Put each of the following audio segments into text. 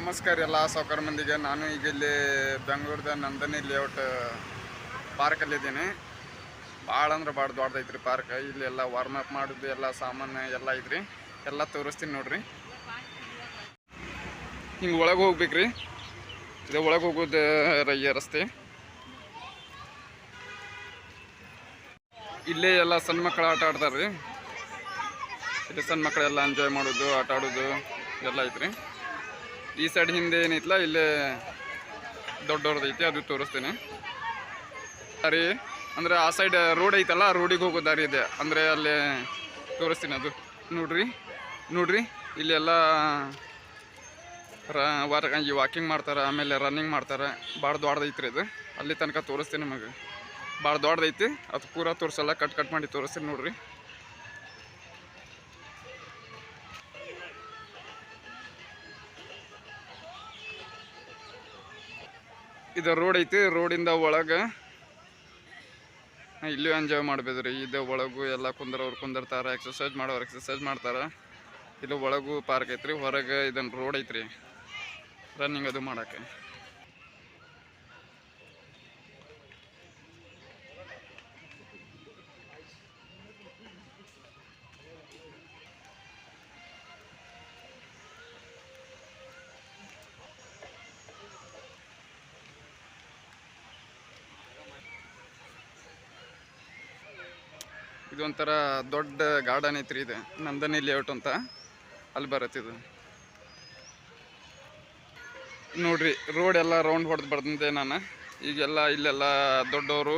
ನಮಸ್ಕಾರ ಎಲ್ಲ ಸಾವುಕಾರ ಮಂದಿಗೆ. ನಾನು ಈಗ ಇಲ್ಲಿ ಬೆಂಗಳೂರದ ನಂದನಿ ಲೇಔಟ್ ಪಾರ್ಕಲ್ಲಿದ್ದೀನಿ ಭಾಳ ಅಂದ್ರೆ ಭಾಳ ದೊಡ್ಡದೈತ್ರಿ ಪಾರ್ಕ್ ಇಲ್ಲಿ ಎಲ್ಲ ವಾರ್ಮ್ ಅಪ್ ಮಾಡೋದು, ಎಲ್ಲ ಸಾಮಾನು ಎಲ್ಲ ಐತ್ರಿ. ಎಲ್ಲ ತೋರಿಸ್ತೀನಿ ನೋಡ್ರಿ. ಹಿಂಗೆ ಒಳಗೆ ಹೋಗ್ಬೇಕ್ರಿ. ಇದು ಒಳಗೆ ಹೋಗೋದು ರಯ್ಯ ರಸ್ತೆ. ಇಲ್ಲೇ ಎಲ್ಲ ಸಣ್ಣ ಮಕ್ಕಳು ಆಟ ಆಡ್ತಾರ್ರಿ. ಇಲ್ಲಿ ಸಣ್ಣ ಮಕ್ಕಳೆಲ್ಲ ಎಂಜಾಯ್ ಮಾಡೋದು, ಆಟ ಆಡೋದು, ಎಲ್ಲ ಐತ್ರಿ. ಈ ಸೈಡ್ ಹಿಂದೆ ಏನೈತಲ್ಲ ಇಲ್ಲೇ ದೊಡ್ಡವ್ರದ್ದು ಐತಿ, ಅದು ತೋರಿಸ್ತೀನಿ. ದಾರಿ, ಅಂದರೆ ಆ ಸೈಡ್ ರೋಡ್ ಐತಲ್ಲ, ಆ ರೋಡಿಗೆ ಹೋಗೋ ದಾರಿ ಇದೆ. ಅಂದರೆ ಅಲ್ಲಿ ತೋರಿಸ್ತೀನಿ ಅದು. ನೋಡ್ರಿ ನೋಡ್ರಿ ಇಲ್ಲೆಲ್ಲ ರ ವಾಕಿಂಗ್ ಮಾಡ್ತಾರೆ, ಆಮೇಲೆ ರನ್ನಿಂಗ್ ಮಾಡ್ತಾರೆ. ಭಾಳ ದೊಡ್ಡದೈತ್ರಿ ಇದು. ಅಲ್ಲಿ ತನಕ ತೋರಿಸ್ತೀನಿ ನಿಮಗೆ. ಭಾಳ ದೊಡ್ಡದೈತಿ ಅದು ಪೂರ ತೋರಿಸಲ್ಲ ಕಟ್ ಕಟ್ ಮಾಡಿ ತೋರಿಸ್ತೀನಿ ನೋಡ್ರಿ. ಇದು ರೋಡ್ ಐತಿ, ರೋಡಿಂದ ಒಳಗೆ. ಇಲ್ಲೂ ಎಂಜಾಯ್ ಮಾಡ್ಬೇದ್ರಿ ಇದು ಒಳಗೂ ಎಲ್ಲ ಕುಂದ್ರವ್ರು ಕುಂದಿರ್ತಾರೆ ಎಕ್ಸಸೈಸ್ ಮಾಡೋರು ಎಕ್ಸಸೈಸ್ ಮಾಡ್ತಾರೆ. ಇಲ್ಲಿ ಒಳಗೂ ಪಾರ್ಕ್ ಐತ್ರಿ. ಹೊರಗೆ ಇದನ್ನು ರೋಡ್ ಐತ್ರಿ. ರನ್ನಿಂಗ್ ಅದು ಮಾಡೋಕ್ಕೆ. ಇದೊಂಥರ ದೊಡ್ಡ ಗಾರ್ಡನ್ ಐತ್ರಿ ಇದು, ನಂದನಿ ಲೇಔಟ್ ಅಂತ. ಅಲ್ಲಿ ಬರತ್ತಿದು ನೋಡ್ರಿ ರೋಡ್ ಎಲ್ಲ ರೌಂಡ್ ಹೊಡೆದು ಬರ್ದಂತೆ ನಾನು. ಈಗೆಲ್ಲ ಇಲ್ಲೆಲ್ಲ ದೊಡ್ಡವರು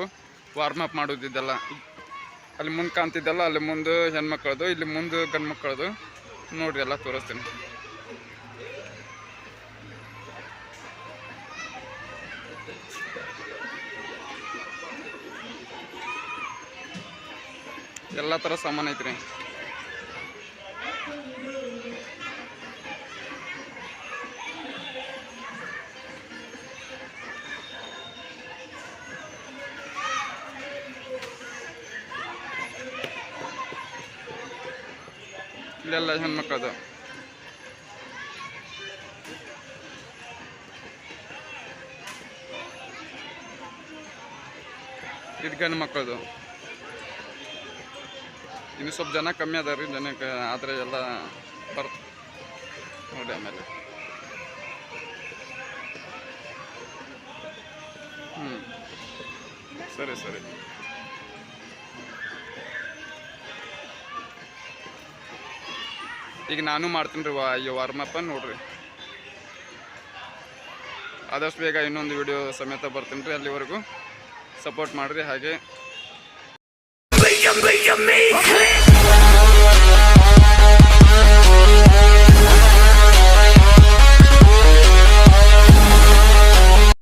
ವಾರ್ಮ್ ಅಪ್ ಮಾಡೋದಿದ್ದೆಲ್ಲ. ಅಲ್ಲಿ ಮುಂದೆ ಕಾಣ್ತಿದ್ದೆಲ್ಲ, ಅಲ್ಲಿ ಮುಂದೆ ಹೆಣ್ಮಕ್ಳದು, ಇಲ್ಲಿ ಮುಂದೆ ಗಂಡು ಮಕ್ಕಳದು ನೋಡ್ರಿ ಎಲ್ಲ ತೋರಿಸ್ತೀನಿ. ಎಲ್ಲ ಥರ ಸಾಮಾನು ಐತ್ರಿ. ಇಲ್ಲೆಲ್ಲ ಹೆಣ್ಮಕ್ಳದು ಇದು ಗಂಡು ಮಕ್ಕಳದು ಇನ್ನು ಸ್ವಲ್ಪ ಜನ ಕಮ್ಮಿ ಅದಾರ ರೀ ಜನಕ್ಕೆ ಆದರೆ ಎಲ್ಲ ಬರ್ತ ನೋಡಿ ಆಮೇಲೆ. ಹ್ಞೂ ಸರಿ ಸರಿ. ಈಗ ನಾನು ಮಾಡ್ತೀನಿ ರೀ ವಾ ಈ ವಾರ್ಮಪ್ಪ ನೋಡ್ರಿ. ಆದಷ್ಟು ಬೇಗ ಇನ್ನೊಂದು ವಿಡಿಯೋ ಸಮೇತ ಬರ್ತೀನಿ ರೀ ಅಲ್ಲಿವರೆಗೂ. ಸಪೋರ್ಟ್ ಮಾಡಿರಿ, ಹಾಗೆ you make me